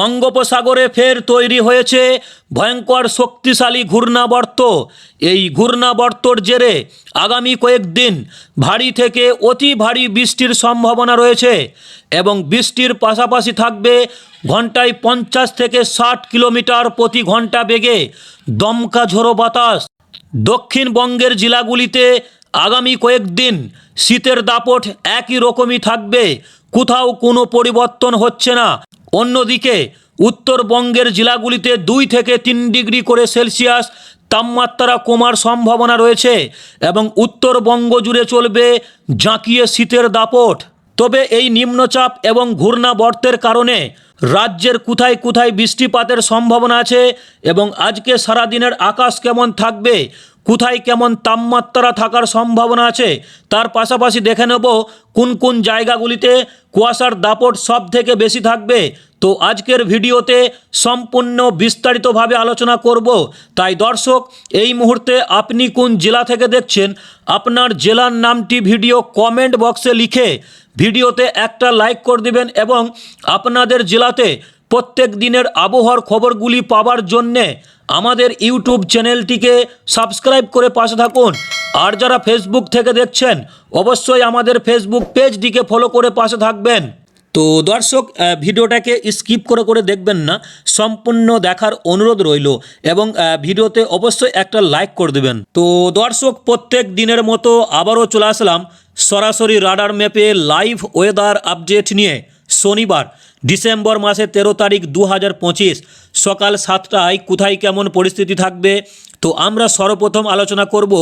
বঙ্গোপসাগরে ফের তৈরি হয়েছে ভয়ঙ্কর শক্তিশালী ঘূর্ণাবর্ত। এই ঘূর্ণাবর্তর জেরে আগামী কয়েকদিন ভারী থেকে অতি ভারী বৃষ্টির সম্ভাবনা রয়েছে এবং বৃষ্টির পাশাপাশি থাকবে ঘন্টায় পঞ্চাশ থেকে ষাট কিলোমিটার প্রতি ঘণ্টা বেগে দমকা ঝোড়ো বাতাস দক্ষিণবঙ্গের জেলাগুলিতে আগামী কয়েকদিন শীতের দাপট একই রকমই থাকবে। কোথাও কোনো পরিবর্তন হচ্ছে না। অন্যদিকে, উত্তরবঙ্গের জেলাগুলিতে দুই থেকে তিন ডিগ্রি করে সেলসিয়াস তাপমাত্রা কমার সম্ভাবনা রয়েছে এবং উত্তরবঙ্গ জুড়ে চলবে জাঁকিয়ে শীতের দাপট। তবে এই নিম্নচাপ এবং ঘূর্ণাবর্তের কারণে রাজ্যের কোথায় কোথায় বৃষ্টিপাতের সম্ভাবনা আছে এবং আজকে সারাদিনের আকাশ কেমন থাকবে কোথায় কেমন তাপমাত্রা থাকার সম্ভাবনা আছে? তার পাশাপাশি দেখে নেব কোন কোন জায়গাগুলিতে কুয়াশার দাপট সব থেকে বেশি থাকবে। তো আজকের ভিডিওতে সম্পূর্ণ বিস্তারিতভাবে আলোচনা করব। তাই দর্শক, এই মুহূর্তে আপনি কোন জেলা থেকে দেখছেন, আপনার জেলার নামটি ভিডিও কমেন্ট বক্সে লিখে ভিডিওতে একটা লাইক করে দিবেন এবং আপনাদের জেলাতে প্রত্যেক দিনের আবহাওয়ার খবরগুলি পাওয়ার জন্যে আমাদের ইউটিউব চ্যানেলটিকে সাবস্ক্রাইব করে পাশে থাকুন। আর যারা ফেসবুক থেকে দেখছেন, অবশ্যই আমাদের ফেসবুক পেজটিকে ফলো করে পাশে থাকবেন। তো দর্শক ভিডিওটাকে স্কিপ করে করে দেখবেন না, সম্পূর্ণ দেখার অনুরোধ রইল এবং ভিডিওতে অবশ্যই একটা লাইক করে দেবেন। তো দর্শক, প্রত্যেক দিনের মতো আবারও চলে আসলাম সরাসরি রাডার ম্যাপে লাইভ ওয়েদার আপডেট নিয়ে। শনিবার, ডিসেম্বর মাসে তেরো তারিখ দু হাজার পঁচিশ। সকাল সাতটায় কোথায় কেমন পরিস্থিতি থাকবে তো আমরা সর্বপ্রথম আলোচনা করব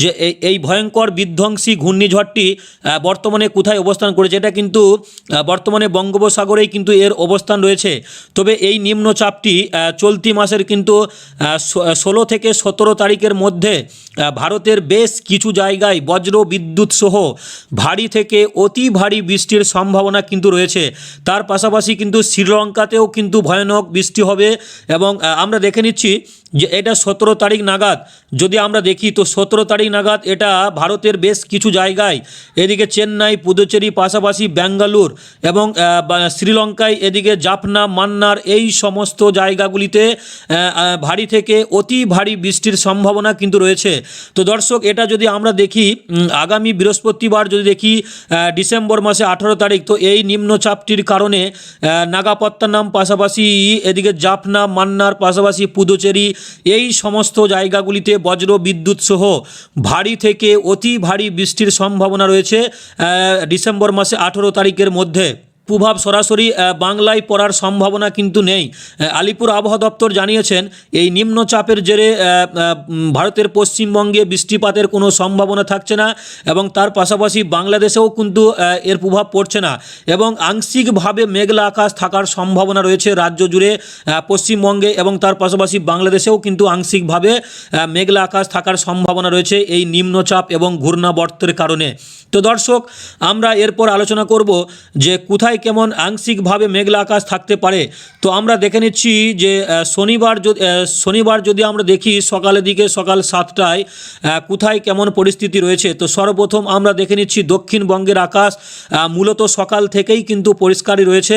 যে এই ভয়ঙ্কর বিধ্বংসী ঘূর্ণিঝড়টি বর্তমানে কোথায় অবস্থান করেছে। এটা কিন্তু বর্তমানে বঙ্গোপসাগরেই কিন্তু এর অবস্থান রয়েছে। তবে এই নিম্নচাপটি চলতি মাসের কিন্তু ষোলো থেকে সতেরো তারিখের মধ্যে ভারতের বেশ কিছু জায়গায় বজ্র বিদ্যুৎ সহ ভারী থেকে অতি ভারী বৃষ্টির সম্ভাবনা কিন্তু রয়েছে। তার পাশাপাশি কিন্তু শ্রীলঙ্কাতেও কিন্তু ভয়ানক বৃষ্টি হবে এবং আমরা দেখে নিচ্ছি যে এটা সতেরো তারিখ নাগাদ। যদি আমরা দেখি, তো সতেরো তারিখ নাগাদ এটা ভারতের বেশ কিছু জায়গায়, এদিকে চেন্নাই, পুদুচেরি, পাশাপাশি ব্যাঙ্গালোর এবং শ্রীলঙ্কায়, এদিকে জাফনা, মান্নার এই সমস্ত জায়গাগুলিতে ভারী থেকে অতি ভারী বৃষ্টির সম্ভাবনা কিন্তু রয়েছে। তো দর্শক, এটা যদি আমরা দেখি আগামী বৃহস্পতিবার যদি দেখি ডিসেম্বর মাসে আঠারো তারিখ, তো এই নিম্নচাপটির কারণে নাগাপত্তনম, পাশাপাশি এদিকে জাফনা, মান্নার, পাশাপাশি পুদুচেরি এই সমস্ত জায়গাগুলিতে বজ্র বিদ্যুৎ সহ ভারী থেকে অতি ভারী বৃষ্টির সম্ভাবনা রয়েছে ডিসেম্বর মাসে আঠেরো তারিখের মধ্যে। প্রভাব সরাসরি বাংলায় পড়ার সম্ভাবনা কিন্তু নেই। আলিপুর আবহাওয়া দপ্তর জানিয়েছেন, এই নিম্নচাপের জেরে ভারতের পশ্চিমবঙ্গে বৃষ্টিপাতের কোনো সম্ভাবনা থাকছে না এবং তার পাশাপাশি বাংলাদেশেও কিন্তু এর প্রভাব পড়ছে না এবং আংশিকভাবে মেঘলা আকাশ থাকার সম্ভাবনা রয়েছে রাজ্য জুড়ে পশ্চিমবঙ্গে এবং তার পাশাপাশি বাংলাদেশেও কিন্তু আংশিকভাবে মেঘলা আকাশ থাকার সম্ভাবনা রয়েছে এই নিম্নচাপ এবং ঘূর্ণাবর্তের কারণে। তো দর্শক, আমরা এরপর আলোচনা করব যে কোথায় কেমন আংশিকভাবে মেঘলা আকাশ থাকতে পারে? তো আমরা দেখে নিচ্ছি যে শনিবার যদি শনিবার যদি আমরা দেখি সকালের দিকে সকাল সাতটায় কোথায় কেমন পরিস্থিতি রয়েছে? তো সর্বপ্রথম আমরা দেখে নিচ্ছি দক্ষিণবঙ্গের আকাশ মূলত সকাল থেকেই কিন্তু পরিষ্কারই রয়েছে।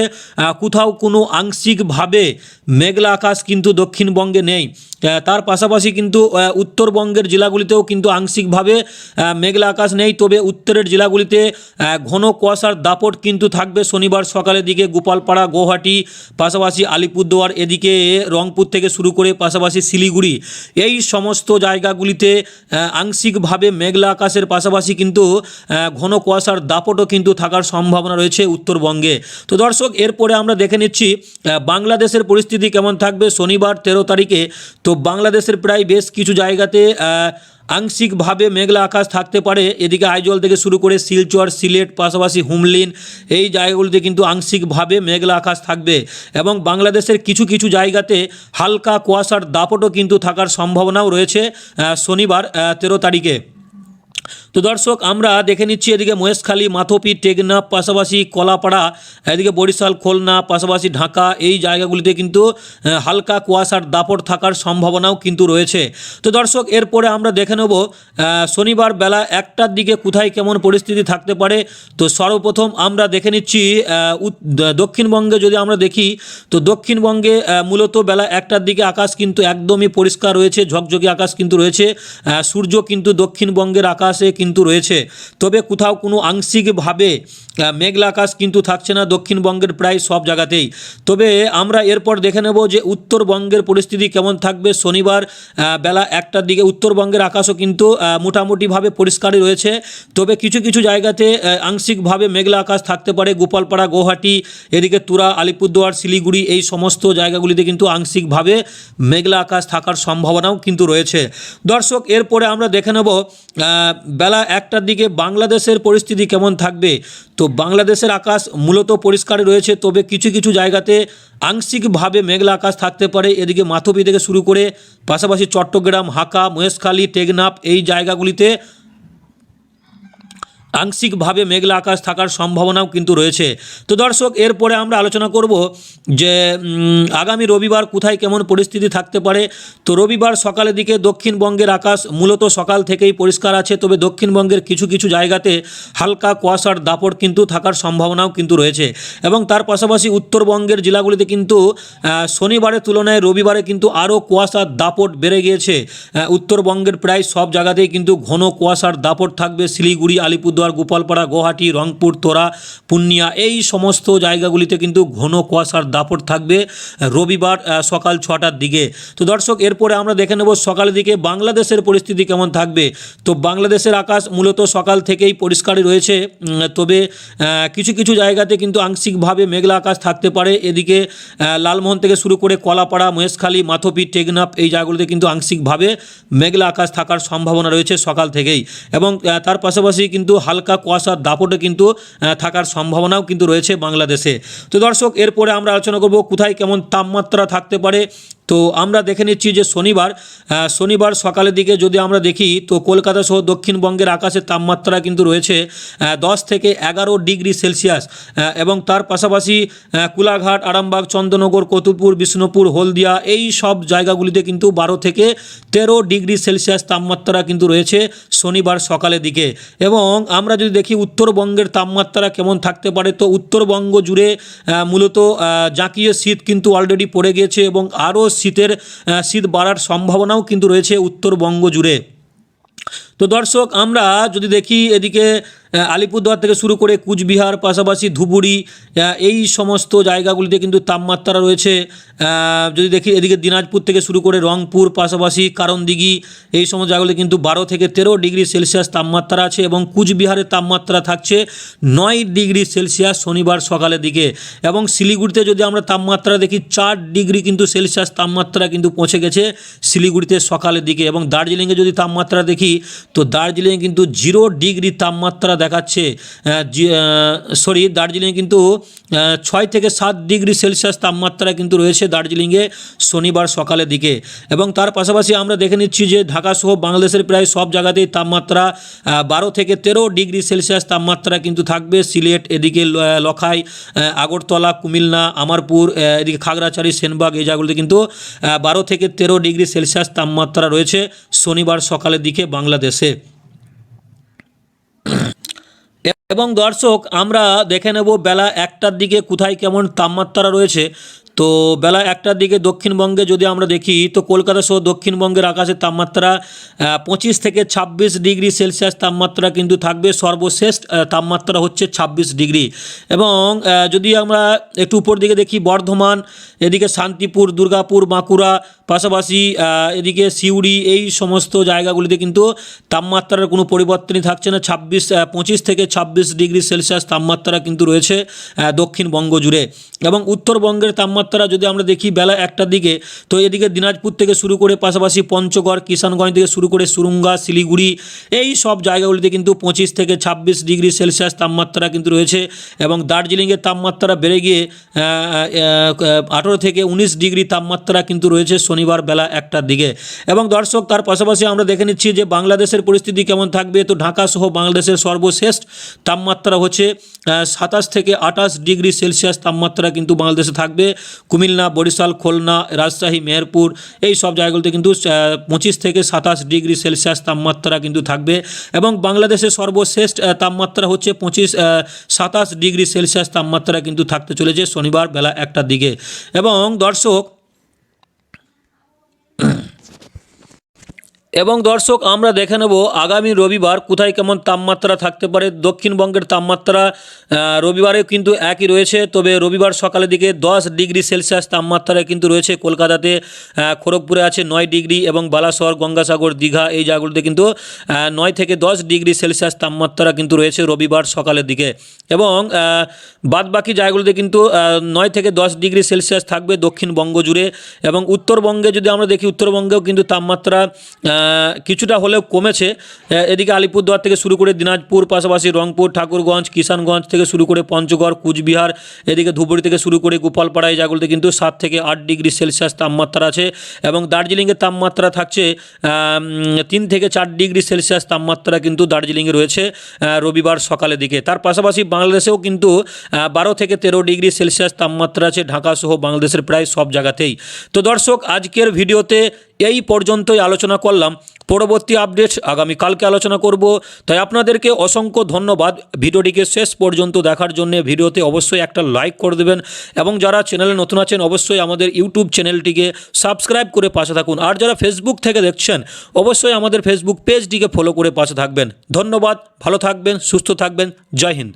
কোথাও কোনো আংশিকভাবে মেঘলা আকাশ কিন্তু দক্ষিণবঙ্গে নেই। তার পাশাপাশি কিন্তু উত্তরবঙ্গের জেলাগুলিতেও কিন্তু আংশিকভাবে মেঘলা আকাশ নেই। তবে উত্তরের জেলাগুলিতে ঘন কুয়াশার দাপট কিন্তু থাকবে শনিবার সকালের দিকে গোপালপাড়া গুয়াহাটি পাশাপাশি আলিপুরদুয়ার, এদিকে রংপুর থেকে শুরু করে পাশাপাশি শিলিগুড়ি। এই সমস্ত জায়গাগুলিতে আংশিকভাবে মেঘলা আকাশের পাশাপাশি কিন্তু ঘন কুয়াশার দাপটও কিন্তু থাকার সম্ভাবনা রয়েছে উত্তরবঙ্গে। তো দর্শক, এরপরে আমরা দেখে নিচ্ছি বাংলাদেশের পরিস্থিতি কেমন থাকবে শনিবার তেরো তারিখে। তো বাংলাদেশের প্রায় বেশ কিছু জায়গাতে আংশিকভাবে মেঘলা আকাশ থাকতে পারে। এদিকে আইজল থেকে শুরু করে শিলচর, সিলেট, পাশাপাশি হুমলিন, এই জায়গাগুলিতে কিন্তু আংশিকভাবে মেঘলা আকাশ থাকবে এবং বাংলাদেশের কিছু কিছু জায়গাতে হালকা কুয়াশার দাপটও কিন্তু থাকার সম্ভাবনাও রয়েছে শনিবার তেরো তারিখে। তো দর্শক, আমরা দেখে নিচ্ছি এদিকে মহেশখালী, মাথপি, টেকনাফ, পাশাপাশি কলাপাড়া, এদিকে বরিশাল, খুলনা, পাশাপাশি ঢাকা, এই জায়গাগুলিতে কিন্তু হালকা কুয়াশার দাপট থাকার সম্ভাবনাও কিন্তু রয়েছে। তো দর্শক, এরপরে আমরা দেখে নেব শনিবার বেলা একটার দিকে কোথায় কেমন পরিস্থিতি থাকতে পারে। তো সর্বপ্রথম আমরা দেখে নিচ্ছি দক্ষিণবঙ্গে যদি আমরা দেখি, তো দক্ষিণবঙ্গে মূলত বেলা একটার দিকে আকাশ কিন্তু একদমই পরিষ্কার রয়েছে, ঝকঝকে আকাশ কিন্তু রয়েছে। সূর্য কিন্তু দক্ষিণবঙ্গের আকাশে কিন্তু রয়েছে। তবে কোথাও কোনো আংশিকভাবে মেঘলা আকাশ কিন্তু থাকছে না দক্ষিণবঙ্গের প্রায় সব জায়গাতেই। তবে আমরা এরপর দেখে নেব যে উত্তরবঙ্গের পরিস্থিতি কেমন থাকবে শনিবার বেলা একটার দিকে। উত্তরবঙ্গের আকাশও কিন্তু মোটামুটিভাবে পরিষ্কারই রয়েছে। তবে কিছু কিছু জায়গাতে আংশিকভাবে মেঘলা আকাশ থাকতে পারে। গোপালপাড়া গুয়াহাটি এদিকে তুরা, আলিপুরদুয়ার, শিলিগুড়ি এই সমস্ত জায়গাগুলিতে কিন্তু আংশিকভাবে মেঘলা আকাশ থাকার সম্ভাবনাও কিন্তু রয়েছে। দর্শক, এরপরে আমরা দেখে নেব বেলা একটার দিকে বাংলাদেশের পরিস্থিতি কেমন থাকবে? তো বাংলাদেশের আকাশ মূলত পরিষ্কার রয়েছে, তবে কিছু কিছু জায়গাতে আংশিকভাবে মেঘলা আকাশ থাকতে পারে। এদিকে মাথবি থেকে শুরু করে পাশাপাশি চট্টগ্রাম হাকা মহেশখালী, টেকনাফ এই জায়গাগুলিতে আংশিকভাবে মেঘলা আকাশ থাকার সম্ভাবনাও কিন্তু রয়েছে। তো দর্শক, এরপরে আমরা আলোচনা করব যে আগামী রবিবার কোথায় কেমন পরিস্থিতি থাকতে পারে। তো রবিবার সকালের দিকে দক্ষিণবঙ্গের আকাশ মূলত সকাল থেকেই পরিষ্কার আছে, তবে দক্ষিণবঙ্গের কিছু কিছু জায়গাতে হালকা কুয়াশার দাপট কিন্তু থাকার সম্ভাবনাও কিন্তু রয়েছে। এবং তার পাশাপাশি উত্তরবঙ্গের জেলাগুলিতে কিন্তু শনিবারের তুলনায় রবিবারে কিন্তু আরও কুয়াশার দাপট বেড়ে গিয়েছে। উত্তরবঙ্গের প্রায় সব জায়গাতেই কিন্তু ঘন কুয়াশার দাপট থাকবে। শিলিগুড়ি, আলিপুরদুয়ার গোপালপাড়া, গুয়াহাটি, রংপুর, তোরা পূর্ণিয়া এই সমস্ত জায়গাগুলিতে কিন্তু ঘন কুয়াশার দাপট থাকবে রবিবার সকাল ছটার দিকে। তো দর্শক, এরপরে আমরা দেখে নেব সকালের দিকে বাংলাদেশের পরিস্থিতি কেমন থাকবে। তো বাংলাদেশের আকাশ মূলত সকাল থেকেই পরিষ্কারই রয়েছে তবে কিছু কিছু জায়গাতে কিন্তু আংশিকভাবে মেঘলা আকাশ থাকতে পারে। এদিকে লালমোহন থেকে শুরু করে কলাপাড়া, মহেশখালী, মাথপি, টেকনাফ এই জায়গাগুলিতে কিন্তু আংশিকভাবে মেঘলা আকাশ থাকার সম্ভাবনা রয়েছে সকাল থেকেই। এবং তার পাশাপাশি কিন্তু হালকা কুয়াশার দাপটে কিন্তু থাকার সম্ভাবনাও কিন্তু রয়েছে বাংলাদেশে। তো দর্শক, এরপরে আমরা আলোচনা করব কোথায় কেমন তাপমাত্রা থাকতে পারে তো আমরা দেখে নিচ্ছি যে শনিবার শনিবার সকালের দিকে যদি আমরা দেখি, তো কলকাতা সহ দক্ষিণবঙ্গের আকাশের তাপমাত্রা কিন্তু রয়েছে দশ থেকে এগারো ডিগ্রি সেলসিয়াস এবং তার পাশাপাশি কুলাঘাট, আরামবাগ চন্দ্রনগর কতুলপুর, বিষ্ণুপুর, হলদিয়া এই সব জায়গাগুলিতে কিন্তু বারো থেকে তেরো ডিগ্রি সেলসিয়াস তাপমাত্রা কিন্তু রয়েছে শনিবার সকালের দিকে। এবং আমরা যদি দেখি উত্তরবঙ্গের তাপমাত্রা কেমন থাকতে পারে, তো উত্তরবঙ্গ জুড়ে মূলত জাঁকিয়ে শীত কিন্তু অলরেডি পড়ে গিয়েছে এবং আরও শীতের শীত বাড়ার সম্ভাবনাও কিন্তু রয়েছে উত্তরবঙ্গ জুড়ে। তো দর্শক, আমরা যদি দেখি এদিকে আলিপুরদুয়ার থেকে শুরু করে কুচবিহার, পাশাপাশি ধুবুরি এই সমস্ত জায়গাগুলিতে কিন্তু তাপমাত্রা রয়েছে। যদি দেখি এদিকে দিনাজপুর থেকে শুরু করে রংপুর, পাশাপাশি কারণদিঘি, এই সমস্ত জায়গাগুলিতে কিন্তু বারো থেকে তেরো ডিগ্রি সেলসিয়াস তাপমাত্রা আছে এবং কুচবিহারের তাপমাত্রা থাকছে নয় ডিগ্রি সেলসিয়াস শনিবার সকালের দিকে এবং শিলিগুড়িতে যদি আমরা তাপমাত্রা দেখি, চার ডিগ্রি কিন্তু সেলসিয়াস তাপমাত্রা কিন্তু পৌঁছে গেছে শিলিগুড়িতে সকালের দিকে এবং দার্জিলিংয়ে যদি তাপমাত্রা দেখি তো দার্জিলিংয়ে কিন্তু জিরো ডিগ্রি তাপমাত্রা দেখাচ্ছে সরি, দার্জিলিংয়ে কিন্তু ছয় থেকে সাত ডিগ্রি সেলসিয়াস তাপমাত্রা কিন্তু রয়েছে দার্জিলিংয়ে শনিবার সকালের দিকে। এবং তার পাশাপাশি আমরা দেখে নিচ্ছি যে ঢাকা সহ বাংলাদেশের প্রায় সব জায়গাতেই তাপমাত্রা বারো থেকে তেরো ডিগ্রি সেলসিয়াস তাপমাত্রা কিন্তু থাকবে। সিলেট এদিকে লখাই আগরতলা, কুমিল্লা, আমারপুর এদিকে খাগড়াছড়ি, সেনবাগ এই জায়গাগুলিতে কিন্তু বারো থেকে তেরো ডিগ্রি সেলসিয়াস তাপমাত্রা রয়েছে শনিবার সকালের দিকে বাংলাদেশে। এবং দর্শক আমরা দেখে নেব বেলা একটার দিকে কোথায় কেমন তাপমাত্রা রয়েছে। তো বেলা একটার দিকে দক্ষিণবঙ্গে যদি আমরা দেখি, তো কলকাতা সহ দক্ষিণবঙ্গের আকাশের তাপমাত্রা পঁচিশ থেকে ছাব্বিশ ডিগ্রি সেলসিয়াস তাপমাত্রা কিন্তু থাকবে। সর্বশেষ তাপমাত্রা হচ্ছে ছাব্বিশ ডিগ্রি। এবং যদি আমরা একটু উপর দিকে দেখি, বর্ধমান, এদিকে শান্তিপুর, দুর্গাপুর, বাঁকুড়া, পাশাপাশি এদিকে সিউড়ি, এই সমস্ত জায়গাগুলিতে কিন্তু তাপমাত্রার কোনো পরিবর্তনই থাকছে না। ছাব্বিশ পঁচিশ থেকে ছাব্বিশ ডিগ্রি সেলসিয়াস তাপমাত্রা কিন্তু রয়েছে দক্ষিণবঙ্গ জুড়ে। এবং উত্তরবঙ্গের তাপমাত্রা যদি আমরা দেখি বেলা একটার দিকে, তো এদিকে দিনাজপুর থেকে শুরু করে পাশাপাশি পঞ্চগড়, কিষানগঞ্জ থেকে শুরু করে সুরুঙ্গা, শিলিগুড়ি, এই সব জায়গাগুলিতে কিন্তু পঁচিশ থেকে ছাব্বিশ ডিগ্রি সেলসিয়াস তাপমাত্রা কিন্তু রয়েছে এবং দার্জিলিংয়ের তাপমাত্রা বেড়ে গিয়ে আঠেরো থেকে উনিশ ডিগ্রি তাপমাত্রা কিন্তু রয়েছে শনিবার বেলা একটার দিকে। এবং দর্শক, তার পাশাপাশি আমরা দেখে নিচ্ছি যে বাংলাদেশের পরিস্থিতি কেমন থাকবে। তো ঢাকা সহ বাংলাদেশের সর্বশ্রেষ্ঠ তাপমাত্রা হচ্ছে সাতাশ থেকে আঠাশ ডিগ্রি সেলসিয়াস তাপমাত্রা কিন্তু বাংলাদেশে থাকবে। কুমিল্লা, বরিশাল, খুলনা, রাজশাহী, মেহেরপুর, এই সব জায়গাগুলোতে কিন্তু পঁচিশ থেকে সাতাশ ডিগ্রি সেলসিয়াস তাপমাত্রা কিন্তু থাকবে। এবং বাংলাদেশের সর্বশেষ তাপমাত্রা হচ্ছে পঁচিশ সাতাশ ডিগ্রি সেলসিয়াস তাপমাত্রা কিন্তু থাকতে চলেছে শনিবার বেলা একটার দিকে। এবং দর্শক এবং দর্শক, আমরা দেখে নেব আগামী রবিবার কোথায় কেমন তাপমাত্রা থাকতে পারে। দক্ষিণবঙ্গের তাপমাত্রা রবিবারে কিন্তু একই রয়েছে, তবে রবিবার সকালের দিকে দশ ডিগ্রি সেলসিয়াস তাপমাত্রা কিন্তু রয়েছে কলকাতাতে খড়গপুরে আছে নয় ডিগ্রি এবং বালাসর গঙ্গাসাগর, দীঘা এই জায়গাগুলোতে কিন্তু নয় থেকে দশ ডিগ্রি সেলসিয়াস তাপমাত্রা কিন্তু রয়েছে রবিবার সকালের দিকে। এবং বাদ বাকি জায়গাগুলোতে কিন্তু নয় থেকে দশ ডিগ্রি সেলসিয়াস থাকবে দক্ষিণবঙ্গ জুড়ে। এবং উত্তরবঙ্গে যদি আমরা দেখি, উত্তরবঙ্গেও কিন্তু তাপমাত্রা কিছুটা হলেও কমেছে। এদিকে আলিপুরদুয়ার থেকে শুরু করে দিনাজপুর, পাশাপাশি রংপুর, ঠাকুরগঞ্জ, কিষানগঞ্জ থেকে শুরু করে পঞ্চগড়, কুচবিহার, এদিকে ধুবড়ি থেকে শুরু করে গোপালপাড়া, এই জায়গাগুলোতে কিন্তু সাত থেকে আট ডিগ্রি সেলসিয়াস তাপমাত্রা আছে এবং দার্জিলিংয়ের তাপমাত্রা থাকছে তিন থেকে চার ডিগ্রি সেলসিয়াস তাপমাত্রা কিন্তু দার্জিলিংয়ে রয়েছে রবিবার সকালের দিকে। তার পাশাপাশি বাংলাদেশেও কিন্তু বারো থেকে তেরো ডিগ্রি সেলসিয়াস তাপমাত্রা আছে, ঢাকা সহ বাংলাদেশের প্রায় সব জায়গাতেই। তো দর্শক, আজকের ভিডিওতে এই পর্যন্তই আলোচনা করলাম। পরবর্তী আপডেট আগামী কালকে আলোচনা করব। তাই আপনাদেরকে অসংখ্য ধন্যবাদ। ভিডিওটিকে শেষ পর্যন্ত দেখার জন্য ভিডিওতে অবশ্যই একটা লাইক করে দেবেন এবং যারা চ্যানেলে নতুন আছেন অবশ্যই আমাদের ইউটিউব চ্যানেলটিকে সাবস্ক্রাইব করে পাশে থাকুন। আর যারা ফেসবুক থেকে দেখছেন, অবশ্যই আমাদের ফেসবুক পেজটিকে ফলো করে পাশে থাকবেন। ধন্যবাদ, ভালো থাকবেন, সুস্থ থাকবেন। জয় হিন্দ।